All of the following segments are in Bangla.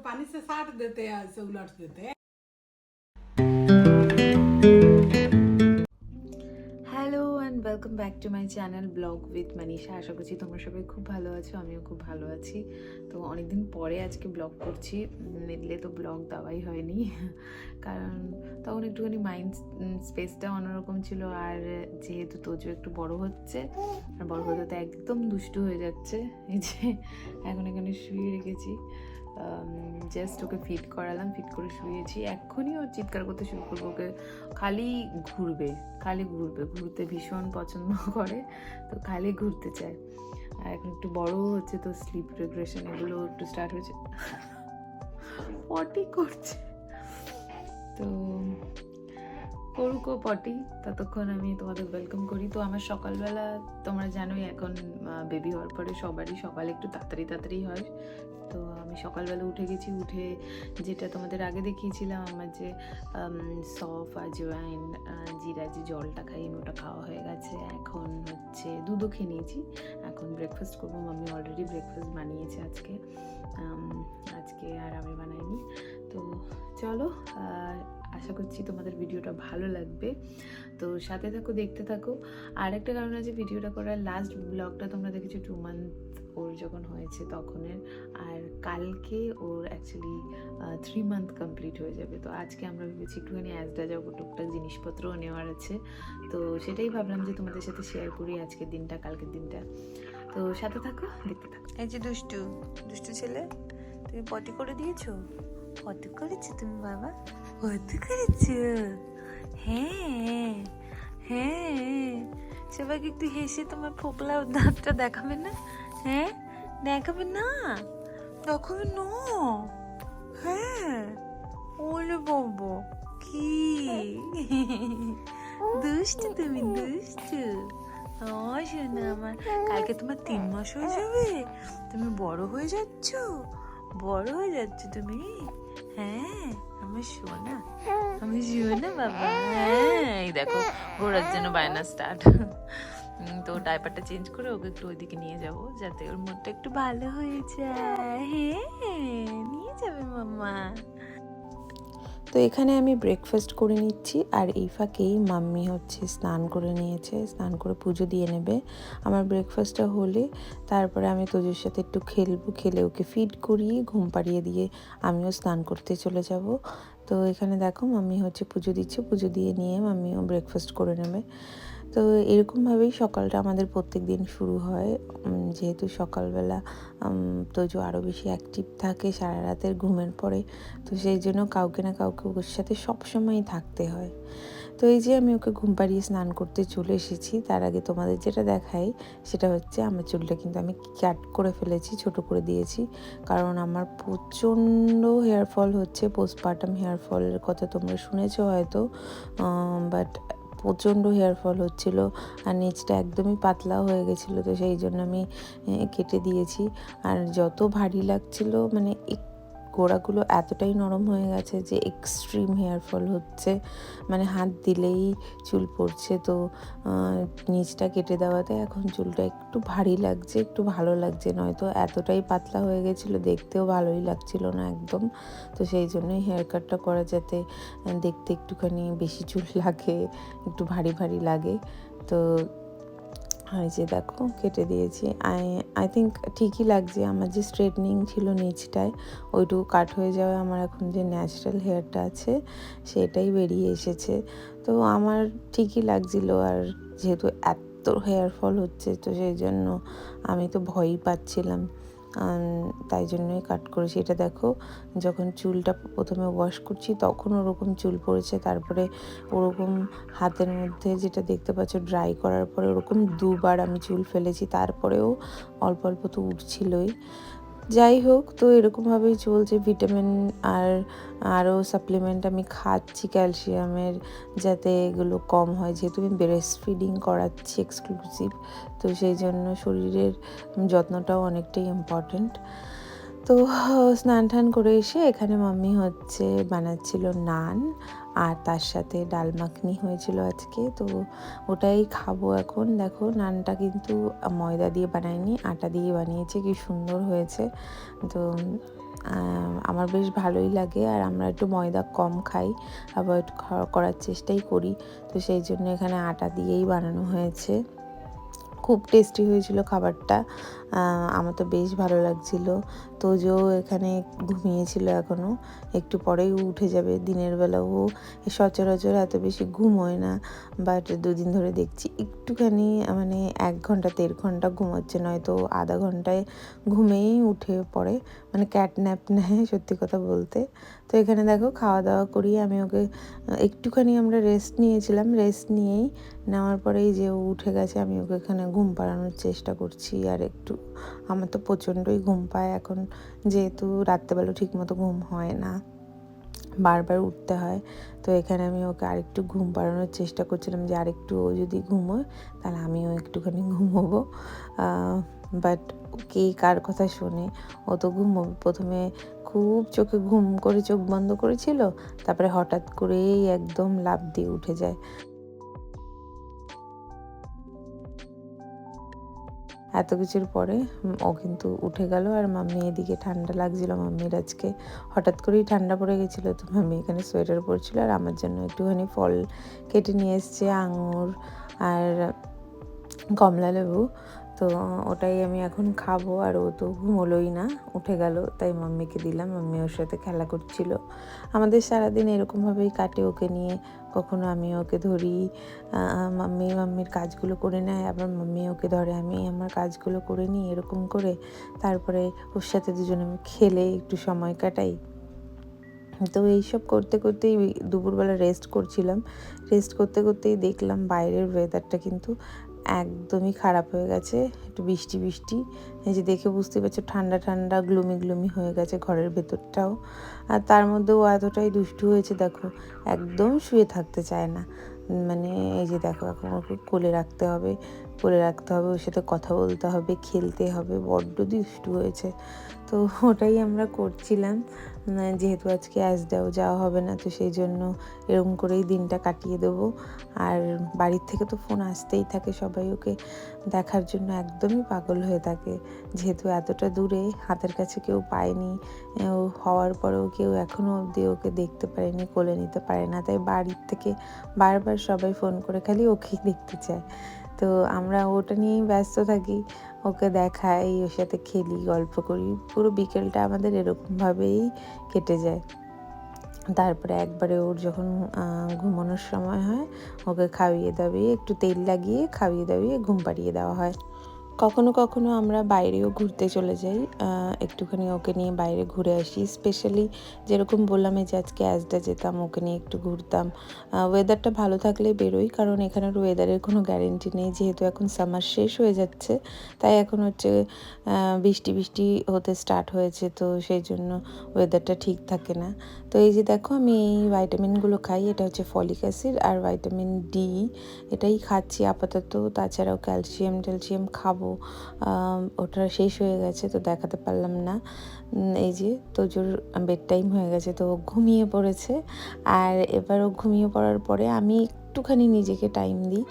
पानी से साट देते हैं ऐसे उलट देते हैं hello and welcome back to my channel vlog with Manisha আশা করছি তোমরা সবাই খুব ভালো আছো আমিও খুব ভালো আছি তো অনেকদিন পরে আজকে ব্লগ করছি মিডলে তো ব্লগ দেওয়াই হয়নি কারণ তখন একটুখানি মাইন্ড স্পেসটা অন্যরকম ছিল আর যেহেতু তোজো একটু বড় হচ্ছে আর বড় হতে তো একদম দুষ্টু হয়ে যাচ্ছে এই যে এখন এখানে শুয়ে রেখেছি জাস্ট ওকে ফিট করালাম ফিট করে শুয়েছি। এক্ষুনি ওর চিৎকার করতে শুরু করব, ওকে খালি ঘুরবে খালি ঘুরবে, ঘুরতে ভীষণ পছন্দ করে, তো খালি ঘুরতে চায়। আর এখন একটু বড় হচ্ছে তো স্লিপ রেগ্রেশন এগুলো একটু স্টার্ট হয়েছে। পটি করছে। তো করুক ও পটি ততক্ষণ আমি তোমাদের ওয়েলকাম করি। তো আমার সকালবেলা তোমরা জানোই এখন বেবি হওয়ার পরে সবারই সকাল একটু তাড়াতাড়ি তাড়াতাড়ি হয়। তো আমি সকালবেলা উঠে গেছি, উঠে যেটা তোমাদের আগে দেখিয়েছিলাম, আমার যে সফ, আজওয়াইন জিরা যে জলটা খাই, ওটা খাওয়া হয়ে গেছে। এখন হচ্ছে দুধও খেয়ে নিয়েছি। এখন ব্রেকফাস্ট করব মাম্মি অলরেডি ব্রেকফাস্ট বানিয়েছে আজকে। আজকে আর আমি বানাইনি। তো চলো আশা করছি তোমাদের ভিডিওটা ভালো লাগবে। তো সাথে থাকো, দেখতে থাকো। আর একটা কারণ আছে, ভিডিওটা করার লাস্ট ব্লগটা তোমরা দেখেছ টু মান্থ ওর যখন হয়েছে তখনের। আর কালকে ওর অ্যাকচুয়ালি থ্রি মান্থ কমপ্লিট হয়ে যাবে। তো আজকে আমরা ভেবেছি একটুখানি অ্যাজডা যাব টুকটাক জিনিসপত্রও নেওয়ার আছে। তো সেটাই ভাবলাম যে তোমাদের সাথে শেয়ার করি আজকের দিনটা, কালকের দিনটা। তো সাথে থাকো, দেখতে থাকো। এই যে দুষ্টু দুষ্টু ছেলে, তুমি পটি করে দিয়েছ? পটি করেছ তুমি বাবা পটি করেছ হ্যাঁ হ্যাঁ সবাইকে একটু হেসে তোমার ফোকলা দাঁতটা দেখাবে না হ্যাঁ দেখাবে না দেখাবে না হ্যাঁ ওলে বাবা কি দুষ্টু তুমি দুষ্টু ও শোনা আমার কালকে তোমার তিন মাস হয়ে যাবে তুমি বড় হয়ে যাচ্ছ বড় হয়ে যাচ্ছ তুমি হ্যাঁ আমার সোনা। আমি সোনা বাবা। হ্যাঁ এই দেখো, ঘোরার জন্য বায়না স্টার্ট তো ডাইপারটা চেঞ্জ করে ওকে একটু ওইদিকে নিয়ে যাব, যাতে ওর মুডটা একটু ভালো হয়ে যায়। হ্যাঁ নিয়ে যাবে মাম্মা। তো এখানে আমি ব্রেকফাস্ট করে নিচ্ছি আর এই ফাঁকেই মাম্মি হচ্ছে স্নান করে নিয়েছে, স্নান করে পুজো দিয়ে নেবে। আমার ব্রেকফাস্টটা হলে, তারপরে আমি তোজোর সাথে একটু খেলব, খেলে ওকে ফিড করিয়ে, ঘুম পাড়িয়ে দিয়ে আমিও স্নান করতে চলে যাব। তো এখানে দেখো মাম্মি হচ্ছে পুজো দিচ্ছে, পুজো দিয়ে নিয়ে মাম্মিও ব্রেকফাস্ট করে নেবে। তো এরকমভাবেই সকালটা আমাদের প্রত্যেক দিন শুরু হয়। যেহেতু সকালবেলা তোজো আরও বেশি অ্যাক্টিভ থাকে সারা রাতের ঘুমের পরে, তো সেই জন্য কাউকে না কাউকে ওর সাথে সবসময়ই থাকতে হয়। তো এই যে আমি ওকে ঘুম পাড়িয়ে স্নান করতে চলে এসেছি, তার আগে তোমাদের যেটা দেখাই, সেটা হচ্ছে আমার চুলটা কিন্তু আমি ক্যাট করে ফেলেছি, ছোট করে দিয়েছি। কারণ আমার প্রচণ্ড হেয়ার ফল হচ্ছে পোস্টপার্টাম হেয়ার ফলের কথা তোমরা শুনেছো হয়তো বাট প্রচণ্ড হেয়ার ফল হচ্ছিল আর নিচটা একদমই পাতলা হয়ে গেছিল, তো সেই জন্য আমি কেটে দিয়েছি। আর যত ভারী লাগছিল মানে এক- গোড়াগুলো এতটাই নরম হয়ে গেছে যে এক্সট্রিম হেয়ার ফল হচ্ছে। মানে হাত দিলেই চুল পড়ছে তো নিচটা কেটে দেওয়াতে এখন চুলটা একটু ভারী লাগছে, একটু ভালো লাগছে। নয়তো এতটাই পাতলা হয়ে গেছিল, দেখতেও ভালোই লাগছিল না একদম। তো সেই জন্যই হেয়ার কাটটা করা যাতে, দেখতে একটুখানি বেশি চুল লাগে, একটু ভারী ভারী লাগে। তো এই যে দেখো, কেটে দিয়েছি। আই আই থিঙ্ক ঠিকই লাগছে। আমার যে স্ট্রেটনিং ছিল নিচটায়, ওইটুকু কাট হয়ে যাওয়া আমার এখন যে ন্যাচারাল হেয়ারটা আছে, সেটাই বেরিয়ে এসেছে। তো আমার ঠিকই লাগছিল আর যেহেতু এত হেয়ার ফল হচ্ছে, তো সেই জন্য আমি তো ভয়ই পাচ্ছিলাম। তাই জন্যই কাট করেছি। এটা দেখো, যখন চুলটা প্রথমে ওয়াশ করছি, তখন ওরকম চুল পড়েছে। তারপরে ওরকম হাতের মধ্যে যেটা দেখতে পাচ্ছ ড্রাই করার পরে ওরকম দুবার আমি চুল ফেলেছি। তারপরেও অল্প অল্প তো উঠছিলই। যাই হোক, তো এরকমভাবেই চলছে ভিটামিন আর আরও সাপ্লিমেন্ট আমি খাচ্ছি ক্যালসিয়ামের যাতে এগুলো কম হয়। যেহেতু আমি ব্রেস্ট ফিডিং করাচ্ছি এক্সক্লুসিভ, তো সেই জন্য শরীরের যত্নটাও অনেকটাই ইম্পর্ট্যান্ট তো স্নান টান করে এসে এখানে মাম্মি হচ্ছে বানাচ্ছিল নান আর তার সাথে ডাল মাখনি হয়েছিল আজকে, তো ওটাই খাব এখন। দেখো, নানটা কিন্তু ময়দা দিয়ে বানায়নি, আটা দিয়ে বানিয়েছে, কি সুন্দর হয়েছে। তো আমার বেশ ভালোই লাগে আর আমরা একটু ময়দা কম খাই, অ্যাভয়েড করার চেষ্টাই করি। তো সেই জন্য এখানে আটা দিয়েই বানানো হয়েছে। খুব টেস্টি হয়েছিল খাবারটা। আমার তো বেশ ভালো লাগছিল। তোজো এখানে ঘুমিয়েছিল এখনও একটু পরেই উঠে যাবে দিনের বেলা। ও সচরাচর এত বেশি ঘুমোয় না বাট দুদিন ধরে দেখছি একটুখানি মানে এক ঘণ্টা দেড় ঘণ্টা ঘুমোচ্ছে, নয়তো আধা ঘন্টায় ঘুমেই উঠে পড়ে। মানে ক্যাট ন্যাপ নেয়, সত্যি কথা বলতে। তো এখানে দেখো খাওয়া দাওয়া করি আমি ওকে, একটুখানি আমরা রেস্ট নিয়েছিলাম। রেস্ট নিয়েই নেওয়ার পরেই যে উঠে গেছে, আমি ওকে এখানে ঘুম পাড়ানোর চেষ্টা করছি। আর একটু আমার তো প্রচণ্ডই ঘুম পায়। এখন যেহেতু রাত্রেবেলা ঠিক মতো ঘুম হয় না, বারবার উঠতে হয়, তো এখানে আমি ওকে আরেকটু ঘুম পাড়ানোর চেষ্টা করছিলাম যে আরেকটু ও যদি ঘুমোয়, তাহলে আমিও একটুখানি ঘুমোবো। বাট কে কার কথা শোনে, ও তো ঘুমোবে। প্রথমে খুব চোখে ঘুম করে চোখ বন্ধ করেছিল, তারপরে হঠাৎ করেই একদম লাফ দিয়ে উঠে যায়। এত কিছুর পরে ও কিন্তু উঠে গেল আর মাম্মি এদিকে ঠান্ডা লাগছিল। মাম্মির আজকে হঠাৎ করেই ঠান্ডা পড়ে গেছিল, তো মাম্মি এখানে সোয়েটার পরছিল আর আমার জন্য একটুখানি ফল কেটে নিয়ে এসছে, আঙুর আর কমলা লেবু। তো ওটাই আমি এখন খাব আর ও তো ঘুমোলোই না। উঠে গেল, তাই মাম্মিকে দিলাম। মাম্মি ওর সাথে খেলা করছিল। আমাদের সারাদিন এরকমভাবেই কাটে ওকে নিয়ে। কখনো আমি ওকে ধরি মাম্মি মাম্মির কাজগুলো করে নেয়, আবার মাম্মি ওকে ধরে, আমি আমার কাজগুলো করে নিই এরকম করে। তারপরে ওর সাথে দুজনে আমি খেলে একটু সময় কাটাই। তো এইসব করতে করতেই দুপুরবেলা রেস্ট করছিলাম। রেস্ট করতে করতেই দেখলাম বাইরের ওয়েদারটা কিন্তু একদমই খারাপ হয়ে গেছে, একটু বৃষ্টি বৃষ্টি। এই যে দেখে বুঝতে পারছ, ঠান্ডা ঠান্ডা, গ্লুমি গ্লুমি হয়ে গেছে ঘরের ভেতরটাও। আর তার মধ্যেও এতটাই দুষ্টু হয়েছে, দেখো, একদম শুয়ে থাকতে চায় না। মানে এই যে দেখো, এখন ওকে কোলে রাখতে হবে, কোলে রাখতে হবে, ওর সাথে কথা বলতে হবে, খেলতে হবে, বড্ড দুষ্টু হয়েছে। তো ওটাই আমরা করছিলাম। যেহেতু আজকে অ্যাজডাও যাওয়া হবে না, তো সেই জন্য এরকম করেই দিনটা কাটিয়ে দেবো। আর বাড়ির থেকে তো ফোন আসতেই থাকে, সবাই ওকে দেখার জন্য একদমই পাগল হয়ে থাকে। যেহেতু এতটা দূরে, হাতের কাছে কেউ পায়নি ও হওয়ার পরেও কেউ এখনও অবধি ওকে দেখতে পারেনি, কোলে নিতে পারে না। তাই বাড়ির থেকে বারবার সবাই ফোন করে খালি ওকেই দেখতে চায়। তো আমরা ওটা নিয়েই ব্যস্ত থাকি। ওকে দেখাই, ওর সাথে খেলি, গল্প করি। পুরো বিকেলটা আমাদের এরকমভাবেই কেটে যায়। তারপরে একবারে ওর যখন ঘুমানোর সময় হয়, ওকে খাইয়ে দাবিয়ে একটু তেল লাগিয়ে খাইয়ে দাবিয়ে ঘুম পাড়িয়ে দেওয়া হয়। কখনো কখনো আমরা বাইরেও ঘুরতে চলে যাই একটুখানি ওকে নিয়ে বাইরে ঘুরে আসি। স্পেশালি যেরকম বললাম এই যে আজকে অ্যাজডা যেতাম, ওকে নিয়ে একটু ঘুরতাম। ওয়েদারটা ভালো থাকলে বেরোই, কারণ এখানের ওয়েদারের কোনো গ্যারেন্টি নেই। যেহেতু এখন সামার শেষ হয়ে যাচ্ছে, তাই এখন হচ্ছে বৃষ্টি বৃষ্টি হতে স্টার্ট হয়েছে, তো সেই জন্য ওয়েদারটা ঠিক থাকে না। তো এই যে দেখো, আমি এই ভাইটামিনগুলো খাই, এটা হচ্ছে ফলিক অ্যাসিড আর ভাইটামিন ডি এটাই খাচ্ছি আপাতত। তাছাড়াও ক্যালসিয়াম ট্যালসিয়াম খাব। ওটা শেষ হয়ে গেছে, তো দেখাতে পারলাম না। এই যে তোজোর বেড টাইম হয়ে গেছে, তো ঘুমিয়ে পড়েছে। আর এবার ও ঘুমিয়ে পড়ার পরে আমি একটুখানি নিজেকে টাইম দিই।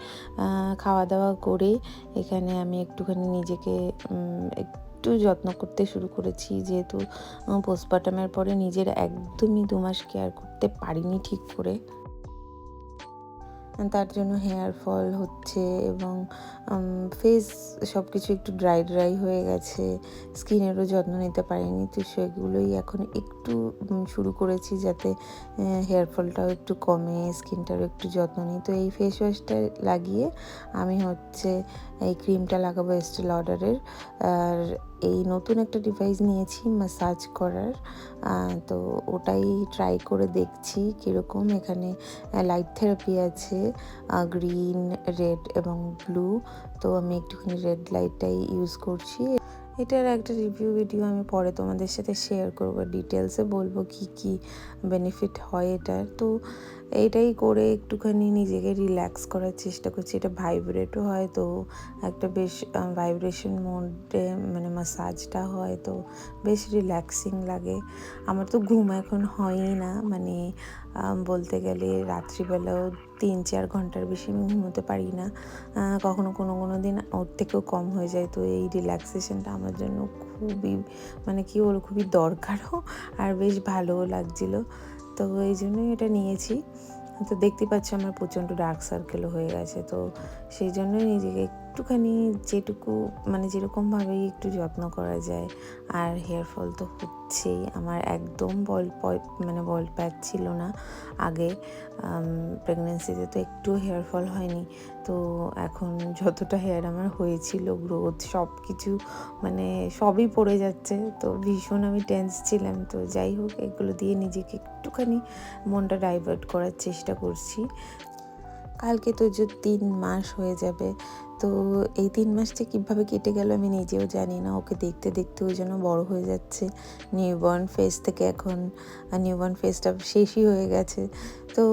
খাওয়া দাওয়া করে এখানে আমি একটুখানি নিজেকে একটু যত্ন করতে শুরু করেছি। যেহেতু পোস্টপার্টামের পরে নিজের একদমই দু মাস কেয়ার করতে পারিনি ঠিক করে। তার জন্য হেয়ার ফল হচ্ছে এবং ফেস সব কিছু একটু ড্রাই ড্রাই হয়ে গেছে। স্কিনেরও যত্ন নিতে পারিনি। তো সেগুলোই এখন একটু শুরু করেছি যাতে হেয়ার ফলটাও একটু কমে স্কিনটারও একটু যত্ন নিই। তো এই ফেস ওয়াশটা লাগিয়ে আমি হচ্ছে এই ক্রিমটা লাগাবো এস্টেল অর্ডারের আর এই নতুন একটা ডিভাইস নিয়েছি মাসাজ করার। তো ওটাই ট্রাই করে দেখছি কীরকম। এখানে লাইট থেরাপি আছে গ্রিন রেড এবং ব্লু তো আমি একটুখানি রেড লাইটটাই ইউজ করছি। এটার একটা রিভিউ ভিডিও আমি পরে তোমাদের সাথে শেয়ার করব। ডিটেলসে বলব কি কি বেনিফিট হয় এটার। তো এইটাই করে একটুখানি নিজেকে রিল্যাক্স করার চেষ্টা করছি। এটা ভাইব্রেটও হয় তো, একটা বেশ ভাইব্রেশন মোডে মানে মাসাজটা হয় তো বেশ রিল্যাক্সিং লাগে। আমার তো ঘুম এখন হয়ই না মানে বলতে গেলে রাত্রিবেলাও তিন চার ঘণ্টার বেশি আমি ঘুমোতে পারি না। কখনো কোনো কোনো দিন ওর থেকেও কম হয়ে যায় তো এই রিল্যাক্সেশনটা আমার জন্য খুবই মানে কি বলব, খুবই দরকারও আর বেশ ভালোও লাগছিল। তো এই জন্যই এটা নিয়েছি। তো দেখতে পাচ্ছি আমার প্রচণ্ড ডার্ক সার্কেলও হয়ে গেছে। তো সেই জন্যই নিজেকে একটুখানি যেটুকু মানে যেরকমভাবেই একটু যত্ন করা যায়। আর হেয়ার ফল তো হচ্ছেই। আমার একদম বল মানে বল প্যাচ ছিল না। আগে প্রেগনেন্সিতে তো একটু হেয়ার ফল হয়নি। তো এখন যতটা হেয়ার আমার হয়েছিল গ্রোথ সব কিছু মানে সবই পড়ে যাচ্ছে। তো ভীষণ আমি টেন্স ছিলাম। তো যাই হোক, এগুলো দিয়ে নিজেকে একটুখানি মনটা ডাইভার্ট করার চেষ্টা করছি। কালকে তো যে তিন মাস হয়ে যাবে তো এই তিন মাসটা কীভাবে কেটে গেল আমি নিজেও জানি না। ওকে দেখতে দেখতে ওই জন্য বড় হয়ে যাচ্ছে। নিউবর্ন ফেস থেকে এখন নিউবর্ন ফেসটা শেষই হয়ে গেছে। তো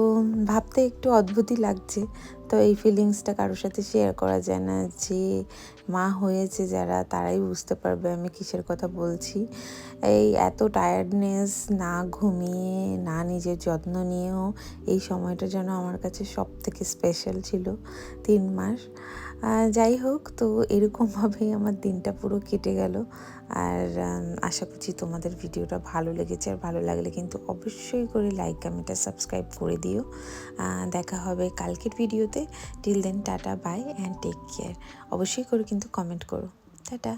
ভাবতে একটু অদ্ভুতই লাগছে। তো এই ফিলিংসটা কারোর সাথে শেয়ার করা যায় না যে মা হয়েছে যারা, তারাই বুঝতে পারবে আমি কিসের কথা বলছি। এই এত টায়ার্ডনেস না ঘুমিয়ে, না নিজের যত্ন নিয়েও এই সময়টা যেন আমার কাছে সব থেকে স্পেশাল ছিল তিন মাস। যাই হোক, তো এরকমভাবেই আমার দিনটা পুরো কেটে গেল। আর আশা করছি তোমাদের ভিডিওটা ভালো লেগেছে আর ভালো লাগলে কিন্তু অবশ্যই করে লাইক কমেন্ট আর সাবস্ক্রাইব করে দিও। দেখা হবে কালকের ভিডিওতে। Till then tata bye and take care অবশ্যই করে কিন্তু কমেন্ট করো। টাটা।